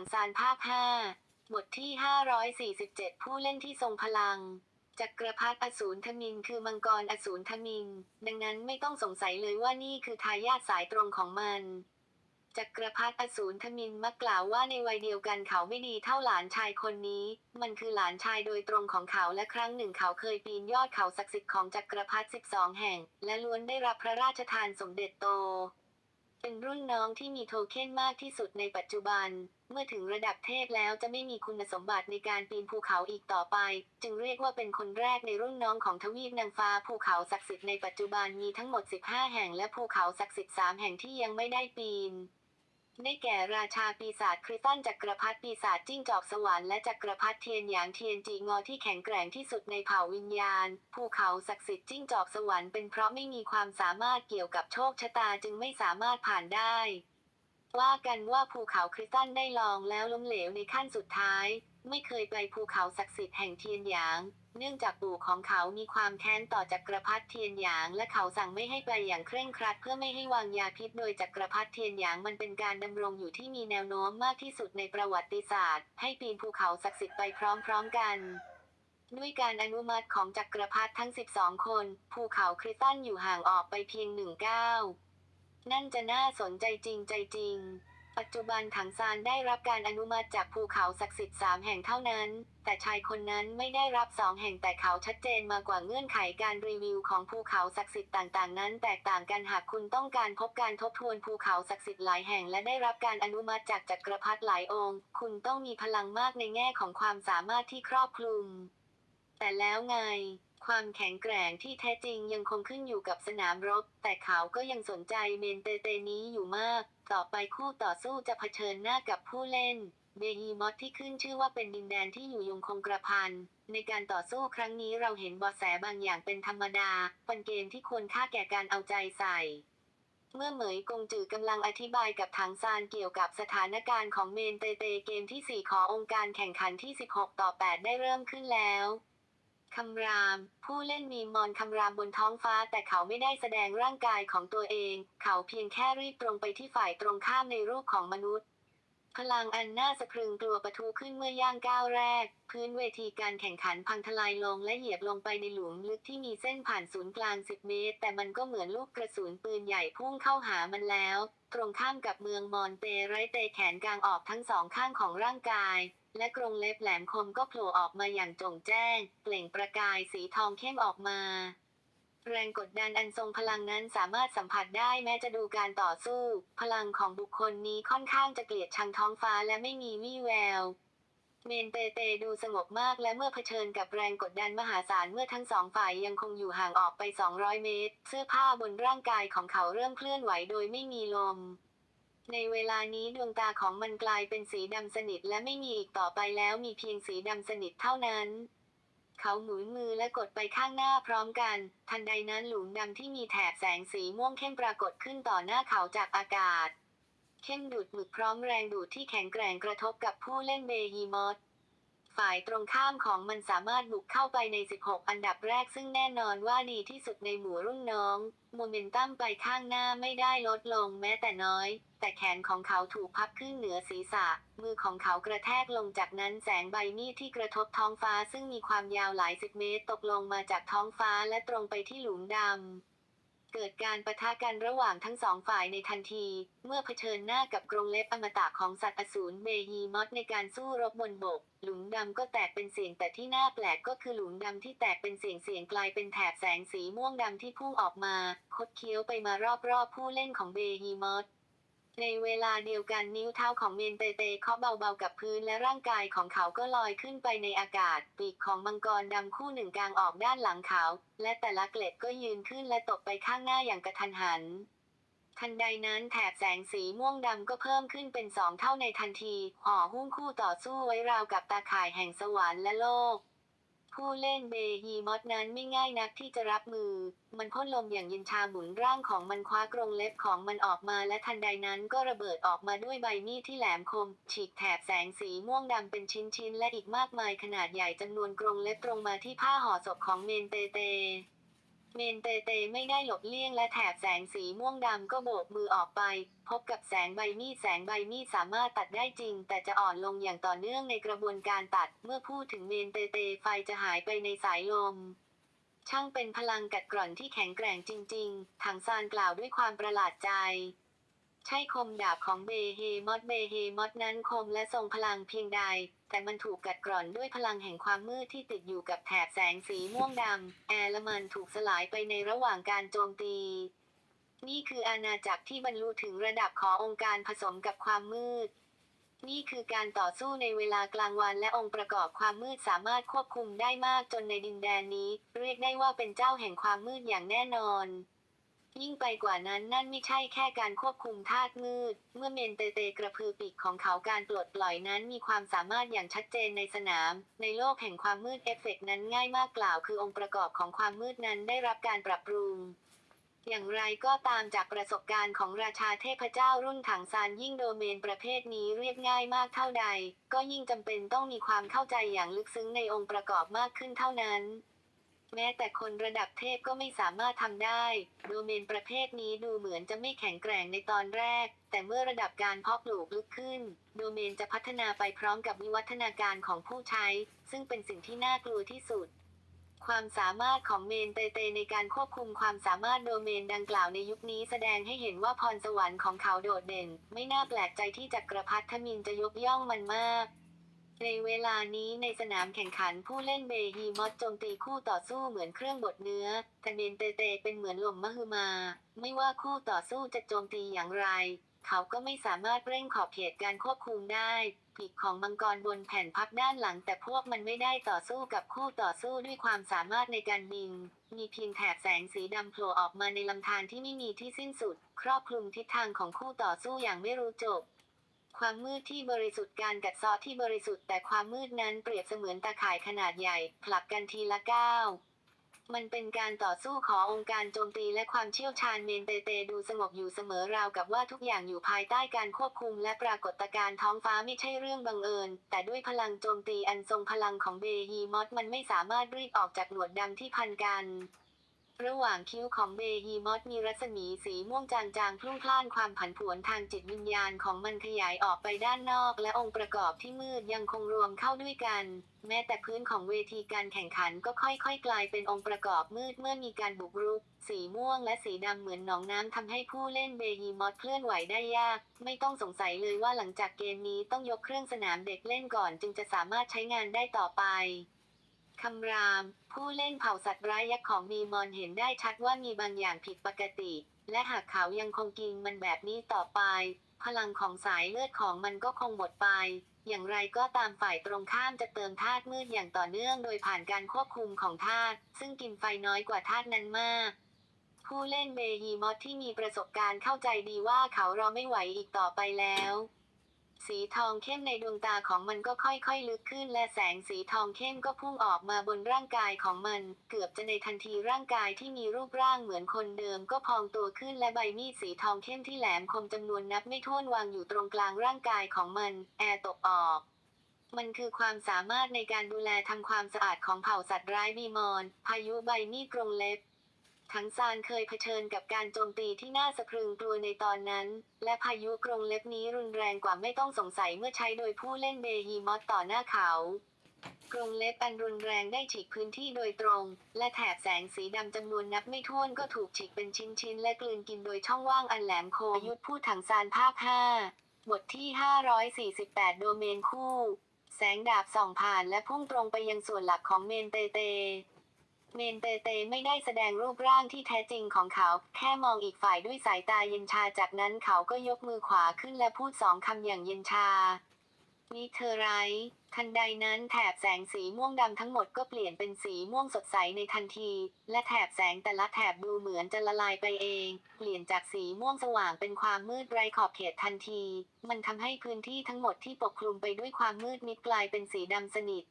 งซานภาค 5 บทที่ 547 ผู้เล่นที่ทรงพลัง จักรพรรดิอสูรทมินคือมังกรอสูรทมิน ดังนั้นไม่ต้องสงสัยเลยว่านี่คือทายาทสายตรงของมัน จักรพรรดิอสูรทมินมักกล่าวว่าในวัยเดียวกันเขาไม่ดีเท่าหลานชายคนนี้ มันคือหลานชายโดยตรงของเขาและครั้งหนึ่งเขาเคยปีนยอดเขาศักดิ์สิทธิ์ของจักรพรรดิ12 แห่ง และล้วนได้รับพระราชทานสมเด็จโตเป็นรุ่นน้องที่มีโทเค็นมากที่สุดในปัจจุบัน เมื่อถึงระดับเทพแล้วจะไม่มีคุณสมบัติในการปีนภูเขาอีกต่อไป จึงเรียกว่าเป็นคนแรกในรุ่นน้องของทวีปนางฟ้าภูเขาศักดิ์สิทธิ์ในปัจจุบันมีทั้งหมด 15 แห่งและภูเขาศักดิ์สิทธิ์3แห่งที่ยังไม่ได้ปีน ได้แก่ราชาปีศาจคริสตันจักรพรรดิปีศาจจิ้งจอกสวรรค์และจักรพรรดิเทียนหยางเทียนจีงอที่แข็งแกร่งที่สุดในเผ่าวิญญาณ ภูเขาศักดิ์สิทธิ์จิ้งจอกสวรรค์เป็นเพราะไม่มีความสามารถเกี่ยวกับโชคชะตาจึงไม่สามารถผ่านได้ ว่ากันว่าภูเขาคริสตันได้ลองแล้วล้มเหลวในขั้นสุดท้าย ไม่เคยไปภูเขาศักดิ์สิทธิ์แห่งเทียนหยาง เนื่องจากปู่ของเขามีความแค้นต่อจักรพรรดิเทียนหยาง และเขาสั่งไม่ให้ไปอย่างเคร่งครัด เพื่อไม่ให้วางยาพิษโดยจักรพรรดิเทียนหยางมันเป็นการดำรงอยู่ที่มีแนวโน้มมากที่สุดในประวัติศาสตร์ ให้ปีนภูเขาศักดิ์สิทธิ์ไปพร้อมๆกันด้วยการอนุมัติของจักรพรรดิทั้ง 12 คน ภูเขาคริสตันอยู่ห่างออกไปเพียงหนึ่งก้าว นั่นจะน่าสนใจจริงใจจริง ปัจจุบันถังซานได้รับการอนุมัติจากภูเขาศักดิ์สิทธิ์สามแห่งเท่านั้น แต่ชายคนนั้นไม่ได้รับสองแห่งแต่เขาชัดเจนมากว่าเงื่อนไขการรีวิวของภูเขาศักดิ์สิทธิ์ต่างๆ นั้นแตกต่างกันหากคุณต้องการพบการทบทวนภูเขาศักดิ์สิทธิ์หลายแห่งและได้รับการอนุมัติจากจักรพรรดิหลายองค์ คุณต้องมีพลังมากในแง่ของความสามารถที่ครอบคลุม แต่แล้วไง ความแข็งแกร่งที่แท้จริงยังคงขึ้นอยู่กับสนามรบ แต่เขาก็ยังสนใจเมนเตเตนี้อยู่มาก ต่อไปคู่ต่อสู้จะเผชิญหน้ากับผู้เล่นเบฮีมอสที่ขึ้นชื่อว่าเป็นดินแดนที่อยู่ยงคงกระพัน ในการต่อสู้ครั้งนี้เราเห็นบาะแสบางอย่างเป็นธรรมดาเป็นเกมที่ควรค่าแก่การเอาใจใส่ เมื่อเหมยกงจือกำลังอธิบายกับถังซานเกี่ยวกับสถานการณ์ของเมนเตเตเกมที่ 4 ขององค์การแข่งขันที่ 16 ต่อ 8 ได้เริ่มขึ้นแล้ว คำราม ผู้เล่นมีมอนคำรามบนท้องฟ้าแต่เขาไม่ได้แสดงร่างกายของตัวเอง เขาเพียงแค่รีบตรงไปที่ฝ่ายตรงข้ามในรูปของมนุษย์ พลังอันน่าสะพรึงกลัวปะทุขึ้นเมื่อย่างก้าวแรก พื้นเวทีการแข่งขันพังทลายลงและเหยียบลงไปในหลุมลึกที่มีเส้นผ่านศูนย์กลาง 10 เมตร แต่มันก็เหมือนลูกกระสุนปืนใหญ่พุ่งเข้าหามันแล้ว ตรงข้ามกับเมืองมอนเตไรเตแขนกลางออกทั้งสองข้างของร่างกาย และกรงเล็บแหลมคมก็โผล่ออกมาอย่างจงแจ้ง เปล่งประกายสีทองเข้มออกมา แรงกดดันอันทรงพลังนั้นสามารถสัมผัสได้แม้จะดูการต่อสู้ พลังของบุคคลนี้ค่อนข้างจะเกลียดชังท้องฟ้าและไม่มีวี่แวว เมนเตเตดูสงบมากและเมื่อเผชิญกับแรงกดดันมหาศาลเมื่อทั้งสองฝ่ายยังคงอยู่ห่างออกไป 200 เมตร เสื้อผ้าบนร่างกายของเขาเริ่มเคลื่อนไหวโดยไม่มีลม ในเวลานี้ดวงตาของมันกลายเป็นสีดำสนิทและไม่มีอีกต่อไปแล้วมีเพียงสีดำสนิทเท่านั้น เขาหมุนมือและกดไปข้างหน้าพร้อมกัน ทันใดนั้นหลุมดำที่มีแถบแสงสีม่วงเข้มปรากฏขึ้นต่อหน้าเขาจากอากาศ เข้มดูดหมึกพร้อมแรงดูดที่แข็งแกร่งกระทบกับผู้เล่นเบฮีมอสฝ่ายตรงข้ามของมันสามารถบุกเข้าไปใน 16 อันดับแรกซึ่งแน่นอนว่าดีที่สุดในหมู่รุ่นน้องโมเมนตัมไปข้างหน้าไม่ได้ลดลงแม้แต่น้อย แต่แขนของเขาถูกพับขึ้นเหนือศีรษะ มือของเขากระแทกลงจากนั้นแสงใบมีดที่กระทบท้องฟ้าซึ่งมีความยาวหลายสิบเมตรตกลงมาจากท้องฟ้าและตรงไปที่หลุมดำ เกิดการประทะกันระหว่างทั้งสองฝ่ายในทันที เมื่อเผชิญหน้ากับกรงเล็บอมตะของสัตว์อสูรเบฮีมอสในการสู้รบบนบก หลุมดำก็แตกเป็นเสียงแต่ที่น่าแปลกก็คือหลุมดำที่แตกเป็นเสียงเสียงกลายเป็นแถบแสงสีม่วงดำที่พุ่งออกมา คดเคี้ยวไปมารอบๆผู้เล่นของเบฮีมอส ในเวลาเดียวกันนิ้วเท้าของเมนเตเตเคาะเบาๆกับพื้นและร่างกายของเขาก็ลอยขึ้นไปในอากาศ ปีกของมังกรดำคู่หนึ่งกลางออกด้านหลังเขา และแต่ละเกล็ดก็ยืนขึ้นและตกไปข้างหน้าอย่างกระทันหัน ทันใดนั้นแถบแสงสีม่วงดำก็เพิ่มขึ้นเป็นสองเท่าในทันที ห่อหุ้มคู่ต่อสู้ไว้ราวกับตาข่ายแห่งสวรรค์และโลก ผู้เล่นเบยีมอสนั้นไม่ง่ายนักที่จะรับมือ มันพ่นลมอย่างเย็นชาหมุนร่างของมันคว้ากรงเล็บของมันออกมาและทันใดนั้นก็ระเบิดออกมาด้วยใบมีดที่แหลมคม ฉีกแถบแสงสีม่วงดำเป็นชิ้นๆ และอีกมากมายขนาดใหญ่จำนวนกรงเล็บตรงมาที่ผ้าห่อศพของเมนเตเต เมนเตเตไม่ได้หลบเลี่ยงและแถบแสงสีม่วงดำก็โบกมือออกไป พบกับแสงใบมีดแสงใบมีดสามารถตัดได้จริง แต่จะอ่อนลงอย่างต่อเนื่องในกระบวนการตัด เมื่อพูดถึงเมนเตเตไฟจะหายไปในสายลม ช่างเป็นพลังกัดกร่อนที่แข็งแกร่งจริง ๆ ถังซานกล่าวด้วยความประหลาดใจ ใช่คมดาบของเบเฮมอดเบเฮมอดนั้นคมและทรงพลังเพียงใด แต่มันถูกกัดกร่อนด้วยพลังแห่งความมืดที่ติดอยู่กับแถบแสงสีม่วงดำแอร์แลมันถูกสลายไปในระหว่างการโจมตี นี่คืออาณาจักรที่บรรลุถึงระดับขององค์การผสมกับความมืด นี่คือการต่อสู้ในเวลากลางวันและองค์ประกอบความมืดสามารถควบคุมได้มากจนในดินแดนนี้ เรียกได้ว่าเป็นเจ้าแห่งความมืดอย่างแน่นอน ยิ่งไปกว่านั้นนั่นไม่ใช่แค่การควบคุมธาตุมืด เมื่อเมนเตเตกระพือปีกของเขาการปลดปล่อยนั้นมีความสามารถอย่างชัดเจนในสนาม ในโลกแห่งความมืดเอฟเฟกต์นั้นง่ายมากกล่าวคือองค์ประกอบของความมืดนั้นได้รับการปรับปรุงอย่างไรก็ตามจากประสบการณ์ของราชาเทพเจ้ารุ่นถังซานยิ่งโดเมนประเภทนี้เรียบง่ายมากเท่าใด ก็ยิ่งจำเป็นต้องมีความเข้าใจอย่างลึกซึ้งในองค์ประกอบมากขึ้นเท่านั้น แม้แต่คนระดับเทพก็ไม่สามารถทำได้ โดเมนประเภทนี้ดูเหมือนจะไม่แข็งแกร่งในตอนแรก แต่เมื่อระดับการเพาะปลูกลึกขึ้น โดเมนจะพัฒนาไปพร้อมกับวิวัฒนาการของผู้ใช้ ซึ่งเป็นสิ่งที่น่ากลัวที่สุดความสามารถของเมนเตเตในการควบคุมความสามารถโดเมนดังกล่าวในยุคนี้แสดงให้เห็นว่าพรสวรรค์ของเขาโดดเด่น ไม่น่าแปลกใจที่จักรพรรดิทมินจะยกย่องมันมาก ในเวลานี้ในสนามแข่งขันผู้เล่นเบฮีมอสโจมตีคู่ต่อสู้เหมือนเครื่องบดเนื้อแต่เมนเตเตเป็นเหมือนลมมหึมา ไม่ว่าคู่ต่อสู้จะโจมตีอย่างไร เขาก็ไม่สามารถเร่งขอบเขตการควบคุมได้ปีกของมังกรบนแผ่นพับด้านหลัง แต่พวกมันไม่ได้ต่อสู้กับคู่ต่อสู้ด้วยความสามารถในการบิน มีเพียงแถบแสงสีดำโผล่ออกมาในลำธารที่ไม่มีที่สิ้นสุด ครอบคลุมทิศทางของคู่ต่อสู้อย่างไม่รู้จบ ความมืดที่บริสุทธิ์การกัดซาะที่บริสุทธิ์แต่ความมืดนั้นเปรียบเสมือนตาข่ายขนาดใหญ่ ผลักกันทีละก้าวมันเป็นการต่อสู้ขององค์การโจมตีและความเชี่ยวชาญเมนเตเตดูสงบอยู่เสมอราวกับว่าทุกอย่างอยู่ภายใต้การควบคุมและปรากฏการณ์ท้องฟ้าไม่ใช่เรื่องบังเอิญ แต่ด้วยพลังโจมตีอันทรงพลังของเบฮีมอสมันไม่สามารถรีบออกจากหนวดดำที่พันกัน ระหว่างคิ้วของเบฮีมอสมีรัศมีสีม่วงจางๆพลุ่งพล่านความผันผวนทางจิตวิญญาณของมันขยายออกไปด้านนอก และองค์ประกอบที่มืดยังคงรวมเข้าด้วยกัน แม้แต่พื้นของเวทีการแข่งขันก็ค่อยๆ กลายเป็นองค์ประกอบมืดเมื่อมีการบุกรุก สีม่วงและสีดำเหมือนหนองน้ำทำให้ผู้เล่นเบฮีมอสเคลื่อนไหวได้ยาก ไม่ต้องสงสัยเลยว่าหลังจากเกมนี้ต้องยกเครื่องสนามเด็กเล่นก่อน จึงจะสามารถใช้งานได้ต่อไป คำราม ผู้เล่นเผ่าสัตว์ร้ายยักษ์ของมีมอนเห็นได้ชัดว่ามีบางอย่างผิดปกติ และหากเขายังคงกินมันแบบนี้ต่อไป พลังของสายเลือดของมันก็คงหมดไป อย่างไรก็ตามฝ่ายตรงข้ามจะเติมธาตุมืดอย่างต่อเนื่องโดยผ่านการควบคุมของธาตุซึ่งกินไฟน้อยกว่าธาตุนั้นมากผู้เล่นเบฮีมอสที่มีประสบการณ์เข้าใจดีว่าเขารอไม่ไหวอีกต่อไปแล้ว สีทองเข้มในดวงตาของมันก็ค่อยๆลึกขึ้น และแสงสีทองเข้มก็พุ่งออกมาบนร่างกายของมัน เกือบจะในทันทีร่างกายที่มีรูปร่างเหมือนคนเดิมก็พองตัวขึ้นและใบมีดสีทองเข้มที่แหลมคมจำนวนนับไม่ถ้วนวางอยู่ตรงกลางร่างกายของมัน แอร์ตกออกมันคือความสามารถในการดูแลทำความสะอาดของเผ่าสัตว์ร้ายบีมอน พายุใบมีดกรงเล็บ ทั้งซานเคยเผชิญกับการโจมตีที่น่าสะพรึงกลัวในตอนนั้น และพายุกรงเล็บนี้รุนแรงกว่าไม่ต้องสงสัยเมื่อใช้โดยผู้เล่นเบฮีมอสต่อหน้าเขากรงเล็บอันรุนแรงได้ฉีกพื้นที่โดยตรง และแถบแสงสีดำจำนวนนับไม่ถ้วนก็ถูกฉีกเป็นชิ้นๆ และกลืนกินโดยช่องว่างอันแหลมคมยุทธพูดถังซานภาค 5 บทที่ 548 โดเมนคู่ แสงดาบส่องผ่านและพุ่งตรงไปยังส่วนหลักของเมนเตเต เมนเตเตไม่ได้แสดงรูปร่างที่แท้จริงของเขา แค่มองอีกฝ่ายด้วยสายตาเย็นชาจากนั้นเขาก็ยกมือขวาขึ้นและพูดสองคำอย่างเย็นชานี่เธอไรท์ทันใดนั้นแถบแสงสีม่วงดำทั้งหมดก็เปลี่ยนเป็นสีม่วงสดใสในทันที และแถบแสงแต่ละแถบดูเหมือนจะละลายไปเอง เปลี่ยนจากสีม่วงสว่างเป็นความมืดไร้ขอบเขตทันที มันทำให้พื้นที่ทั้งหมดที่ปกคลุมไปด้วยความมืดมิดกลายเป็นสีดำสนิท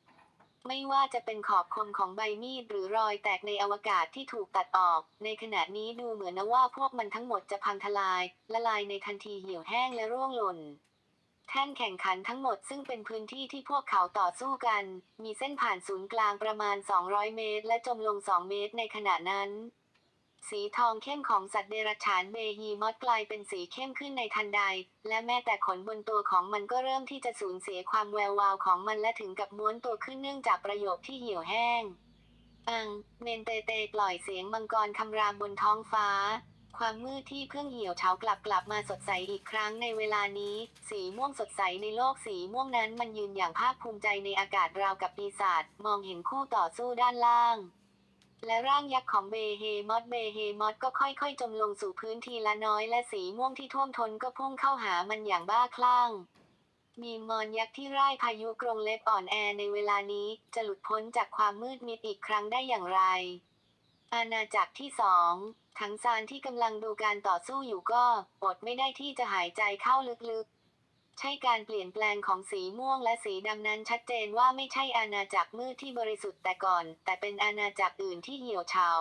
ไม่ว่าจะเป็นขอบคมของใบมีดหรือรอยแตกในอวกาศที่ถูกตัดออก ในขณะนี้ดูเหมือนนะว่าพวกมันทั้งหมดจะพังทลาย ละลายในทันทีเหี่ยวแห้งและร่วงหล่นแท่นแข่งขันทั้งหมดซึ่งเป็นพื้นที่ที่พวกเขาต่อสู้กัน มีเส้นผ่านศูนย์กลางประมาณ 200 เมตร และจมลง 2 เมตรในขณะนั้น สีทองเข้มของสัตว์เดรัจฉานเบฮีมอสกลายเป็นสีเข้มขึ้นในทันใด และแม้แต่ขนบนตัวของมันก็เริ่มที่จะสูญเสียความแวววาวของมันและถึงกับม้วนตัวขึ้นเนื่องจากประโยคที่เหี่ยวแห้ง อัง เมนเตเตปล่อยเสียงมังกรคำรามบนท้องฟ้า ความมืดที่เพิ่งเหี่ยวเฉากลับกลับมาสดใสอีกครั้งในเวลานี้ สีม่วงสดใสในโลกสีม่วงนั้นมันยืนอย่างภาคภูมิใจในอากาศราวกับปีศาจมองเห็นคู่ต่อสู้ด้านล่าง และร่างยักษ์ของเบเฮมอสเบเฮมอสก็ค่อยๆ จมลงสู่พื้นทีละน้อยและสีม่วงที่ท่วมท้นก็พุ่งเข้าหามันอย่างบ้าคลั่ง มีมอนยักษ์ที่ร่ายพายุกรงเล็บอ่อนแอในเวลานี้จะหลุดพ้นจากความมืดมิดอีกครั้งได้อย่างไร อาณาจักรที่สองถังซานที่กำลังดูการต่อสู้อยู่ก็อดไม่ได้ที่จะหายใจเข้าลึกๆ ใช่การเปลี่ยนแปลงของสีม่วงและสีดำนั้นชัดเจนว่าไม่ใช่อาณาจักรมืดที่บริสุทธิ์แต่ก่อน แต่เป็นอาณาจักรอื่นที่เหี่ยวเฉา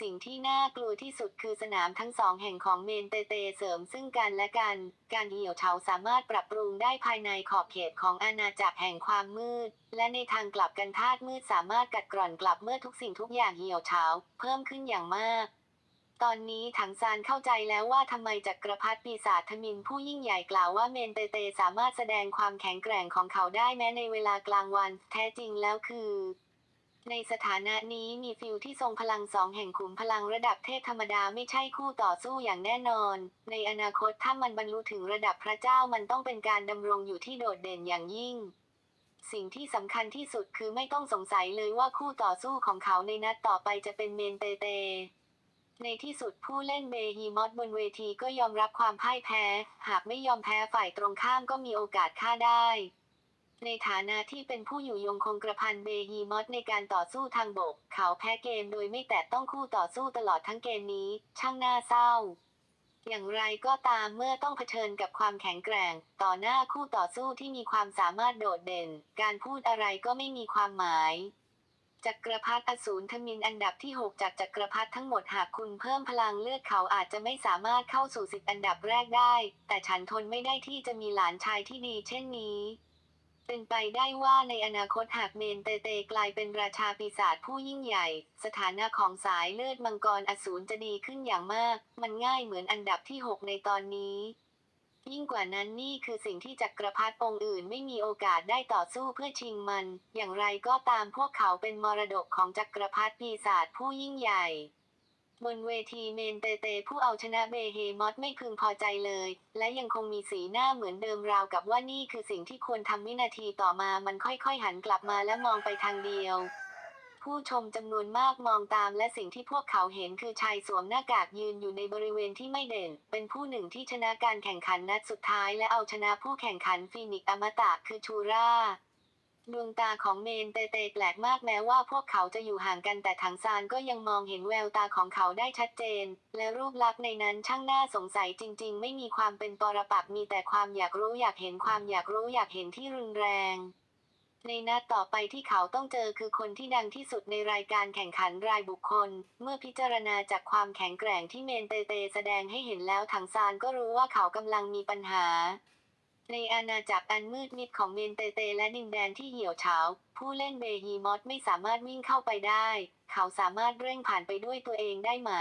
สิ่งที่น่ากลัวที่สุดคือสนามทั้งสองแห่งของเมนเตเตเสริมซึ่งกันและกัน การเหี่ยวเฉาสามารถปรับปรุงได้ภายในขอบเขตของอาณาจักรแห่งความมืด และในทางกลับกันธาตุมืดสามารถกัดกร่อนกลับเมื่อทุกสิ่งทุกอย่างเหี่ยวเฉาเพิ่มขึ้นอย่างมาก ตอนนี้ถังซานเข้าใจแล้วว่าทำไมจักรพรรดิปีศาจทมินผู้ยิ่งใหญ่กล่าวว่าเมนเตเตสามารถแสดงความแข็งแกร่งของเขาได้แม้ในเวลากลางวัน แท้จริงแล้วคือ ในสถานะนี้มีฟิลที่ทรงพลังสองแห่งขุมพลังระดับเทพธรรมดาไม่ใช่คู่ต่อสู้อย่างแน่นอน ในอนาคตถ้ามันบรรลุถึงระดับพระเจ้ามันต้องเป็นการดำรงอยู่ที่โดดเด่นอย่างยิ่งสิ่งที่สำคัญที่สุดคือไม่ต้องสงสัยเลยว่าคู่ต่อสู้ของเขาในนัดต่อไปจะเป็นเมนเตเต ในที่สุดผู้เล่นเบฮีมอสบนเวทีก็ยอมรับความพ่ายแพ้ หากไม่ยอมแพ้ฝ่ายตรงข้ามก็มีโอกาสฆ่าได้ ในฐานะที่เป็นผู้อยู่ยงคงกระพันเบฮีมอสในการต่อสู้ทางบก เขาแพ้เกมโดยไม่แตะต้องคู่ต่อสู้ตลอดทั้งเกมนี้ ช่างน่าเศร้า อย่างไรก็ตามเมื่อต้องเผชิญกับความแข็งแกร่ง ต่อหน้าคู่ต่อสู้ที่มีความสามารถโดดเด่น การพูดอะไรก็ไม่มีความหมาย จักรพรรดิอสูรทมินอันดับที่ 6 จากจักรพรรดิทั้งหมดหากคุณเพิ่มพลังเลือดเขาอาจจะไม่สามารถเข้าสู่สิบอันดับแรกได้ แต่ฉันทนไม่ได้ที่จะมีหลานชายที่ดีเช่นนี้ เป็นไปได้ว่าในอนาคตหากเมนเตเตกลายเป็นราชาปีศาจผู้ยิ่งใหญ่ สถานะของสายเลือดมังกรอสูรจะดีขึ้นอย่างมาก มันง่ายเหมือนอันดับที่ 6 ในตอนนี้ ยิ่งกว่านั้นนี่คือสิ่งที่จักรพรรดิองค์อื่นไม่มีโอกาสได้ต่อสู้เพื่อชิงมัน อย่างไรก็ตามพวกเขาเป็นมรดกของจักรพรรดิปีศาจผู้ยิ่งใหญ่บนเวทีเมนเตเตผู้เอาชนะเบเฮมอสไม่พึงพอใจเลย และยังคงมีสีหน้าเหมือนเดิมราวกับว่านี่คือสิ่งที่ควรทำวินาทีต่อมามันค่อยๆหันกลับมาและมองไปทางเดียว ผู้ชมจำนวนมากมองตามและสิ่งที่พวกเขาเห็นคือชายสวมหน้ากากยืนอยู่ในบริเวณที่ไม่เด่น เป็นผู้หนึ่งที่ชนะการแข่งขันนัดสุดท้ายและเอาชนะผู้แข่งขันฟีนิกซ์อมตะคือชูราดวงตาของเมนเตเตแปลกมากแม้ว่าพวกเขาจะอยู่ห่างกันแต่ถังซานก็ยังมองเห็นแววตาของเขาได้ชัดเจน และรูปลักษณ์ในนั้นช่างน่าสงสัยจริง ๆ ไม่มีความเป็นปรปักษ์มีแต่ความอยากรู้อยากเห็นความอยากรู้อยากเห็นที่รุนแรง ในนัดต่อไปที่เขาต้องเจอคือคนที่ดังที่สุดในรายการแข่งขันรายบุคคล เมื่อพิจารณาจากความแข็งแกร่งที่เมนเตเตแสดงให้เห็นแล้วถังซานก็รู้ว่าเขากำลังมีปัญหา ในอาณาจักรอันมืดมิดของเมนเตเตและดินแดนที่เหี่ยวเฉาผู้เล่นเบฮีมอสไม่สามารถวิ่งเข้าไปได้ เขาสามารถเร่งผ่านไปด้วยตัวเองได้ไหม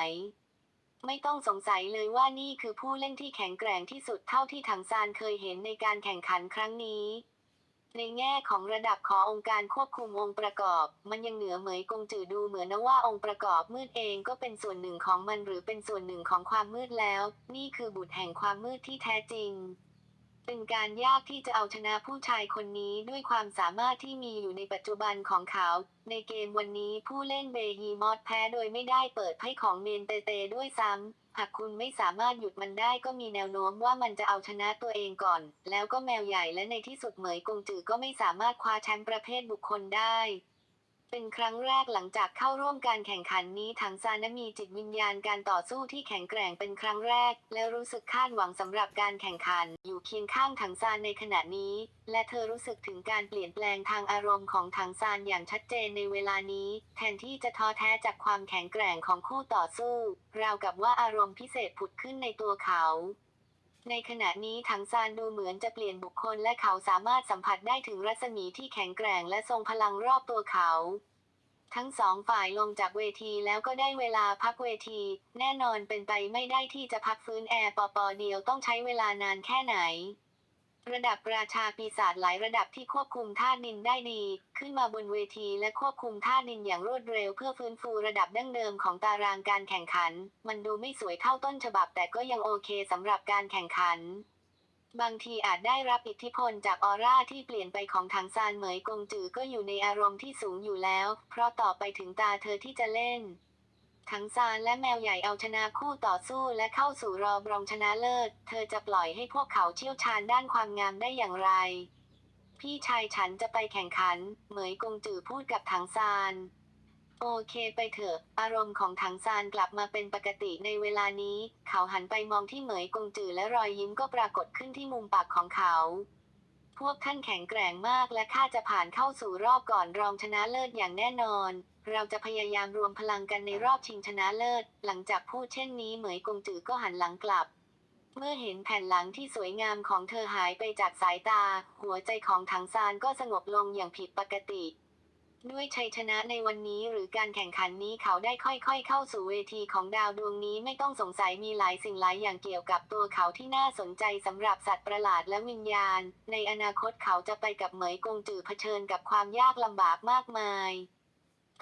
ไม่ต้องสงสัยเลยว่านี่คือผู้เล่นที่แข็งแกร่งที่สุดเท่าที่ถังซานเคยเห็นในการแข่งขันครั้งนี้ ในแง่ของระดับขององค์การควบคุมองค์ประกอบ มันยังเหนือเหมยกงจือดูเหมือนนะว่าองค์ประกอบมืดเองก็เป็นส่วนหนึ่งของมันหรือเป็นส่วนหนึ่งของความมืดแล้ว นี่คือบุตรแห่งความมืดที่แท้จริง เป็นการยากที่จะเอาชนะผู้ชายคนนี้ด้วยความสามารถที่มีอยู่ในปัจจุบันของเขา ในเกมวันนี้ผู้เล่นเบฮีมอสแพ้โดยไม่ได้เปิดไพ่ของเมนเตเตด้วยซ้ำ หากคุณไม่สามารถหยุดมันได้ก็มีแนวโน้มว่ามันจะเอาชนะตัวเองก่อน แล้วก็แมวใหญ่และในที่สุดเหมยกงจือก็ไม่สามารถคว้าแชมป์ประเภทบุคคลได้ เป็นครั้งแรกหลังจากเข้าร่วมการแข่งขันนี้ถังซานมีจิตวิญญาณการต่อสู้ที่แข็งแกร่งเป็นครั้งแรก และรู้สึกคาดหวังสำหรับการแข่งขัน อยู่เคียงข้างถังซานในขณะนี้ และเธอรู้สึกถึงการเปลี่ยนแปลงทางอารมณ์ของถังซานอย่างชัดเจนในเวลานี้ แทนที่จะท้อแท้จากความแข็งแกร่งของคู่ต่อสู้ ราวกับว่าอารมณ์พิเศษผุดขึ้นในตัวเขา ในขณะนี้ถังซานดูเหมือนจะเปลี่ยนบุคคลและเขาสามารถสัมผัสได้ถึงรัศมีที่แข็งแกร่งและทรงพลังรอบตัวเขา ทั้งสองฝ่ายลงจากเวทีแล้วก็ได้เวลาพักเวที แน่นอนเป็นไปไม่ได้ที่จะพักฟื้นแอร์ปอปอเดียวต้องใช้เวลานานแค่ไหน ระดับราชาปีศาจหลายระดับที่ควบคุมธาตุดินได้ดี ขึ้นมาบนเวทีและควบคุมธาตุดินอย่างรวดเร็วเพื่อฟื้นฟูระดับดั้งเดิมของตารางการแข่งขัน มันดูไม่สวยเท่าต้นฉบับแต่ก็ยังโอเคสำหรับการแข่งขัน บางทีอาจได้รับอิทธิพลจากออร่าที่เปลี่ยนไปของถังซานเหมยกงจือก็อยู่ในอารมณ์ที่สูงอยู่แล้ว เพราะต่อไปถึงตาเธอที่จะเล่น ถังซานและแมวใหญ่เอาชนะคู่ต่อสู้และเข้าสู่รอบรองชนะเลิศ เธอจะปล่อยให้พวกเขาเชี่ยวชาญด้านความงามได้อย่างไร พี่ชายฉันจะไปแข่งขัน เหมยกงจือพูดกับถังซาน โอเคไปเถอะ อารมณ์ของถังซานกลับมาเป็นปกติในเวลานี้ เขาหันไปมองที่เหมยกงจือและรอยยิ้มก็ปรากฏขึ้นที่มุมปากของเขาพวกท่านแข็งแกร่งมากและข้าจะผ่านเข้าสู่รอบก่อนรองชนะเลิศอย่างแน่นอน เราจะพยายามรวมพลังกันในรอบชิงชนะเลิศ หลังจากพูดเช่นนี้เหมยกงจือก็หันหลังกลับ เมื่อเห็นแผ่นหลังที่สวยงามของเธอหายไปจากสายตา หัวใจของถังซานก็สงบลงอย่างผิดปกติ ด้วยชัยชนะในวันนี้หรือการแข่งขันนี้เขาได้ค่อยๆ เข้าสู่เวทีของดาวดวงนี้ไม่ต้องสงสัยมีหลายสิ่งหลายอย่างเกี่ยวกับตัวเขาที่น่าสนใจสำหรับสัตว์ประหลาดและวิญญาณ ในอนาคตเขาจะไปกับเหมยกงจือเผชิญกับความยากลำบากมากมาย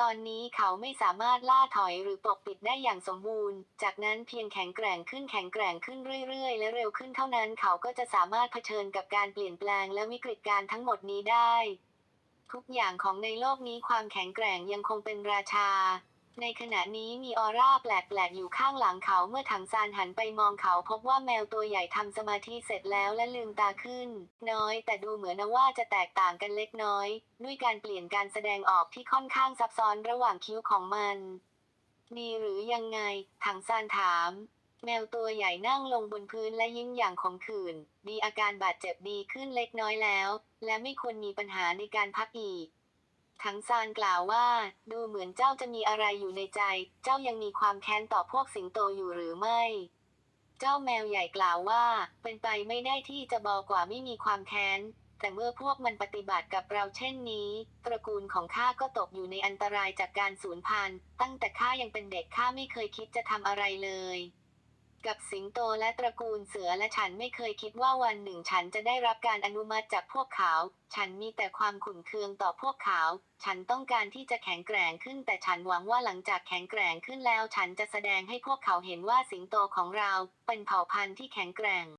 ตอนนี้เขาไม่สามารถล่าถอยหรือปกปิดได้อย่างสมบูรณ์ จากนั้นเพียงแข็งแกร่งขึ้นแข็งแกร่งขึ้นเรื่อยๆ และเร็วขึ้นเท่านั้นเขาก็จะสามารถเผชิญกับการเปลี่ยนแปลงและวิกฤตการณ์ทั้งหมดนี้ได้ ทุกอย่างของในโลกนี้ความแข็งแกร่งยังคงเป็นราชา ในขณะนี้มีออร่าแปลกๆอยู่ข้างหลังเขาเมื่อถังซานหันไปมองเขาพบว่าแมวตัวใหญ่ทำสมาธิเสร็จแล้วและลืมตาขึ้น น้อยแต่ดูเหมือนว่าจะแตกต่างกันเล็กน้อย ด้วยการเปลี่ยนการแสดงออกที่ค่อนข้างซับซ้อนระหว่างคิ้วของมันดีหรือยังไง ถังซานถาม แมวตัวใหญ่นั่งลงบนพื้นและยิ้มอย่างขมขื่นดีอาการบาดเจ็บดีขึ้นเล็กน้อยแล้ว และไม่ควรมีปัญหาในการพักอีก ถังซานกล่าวว่า ดูเหมือนเจ้าจะมีอะไรอยู่ในใจ เจ้ายังมีความแค้นต่อพวกสิงโตอยู่หรือไม่ เจ้าแมวใหญ่กล่าวว่า เป็นไปไม่ได้ที่จะบอกว่าไม่มีความแค้น แต่เมื่อพวกมันปฏิบัติกับเราเช่นนี้ ตระกูลของข้าก็ตกอยู่ในอันตรายจากการสูญพันธุ์ ตั้งแต่ข้ายังเป็นเด็กข้าไม่เคยคิดจะทำอะไรเลย กับสิงโตและตระกูลเสือและฉันไม่เคยคิดว่าวันหนึ่งฉันจะได้รับการอนุมัติจากพวกเขา ฉันมีแต่ความขุ่นเคืองต่อพวกเขา ฉันต้องการที่จะแข็งแกร่งขึ้น แต่ฉันหวังว่าหลังจากแข็งแกร่งขึ้นแล้ว ฉันจะแสดงให้พวกเขาเห็นว่าสิงโตของเราเป็นเผ่าพันธุ์ที่แข็งแกร่ง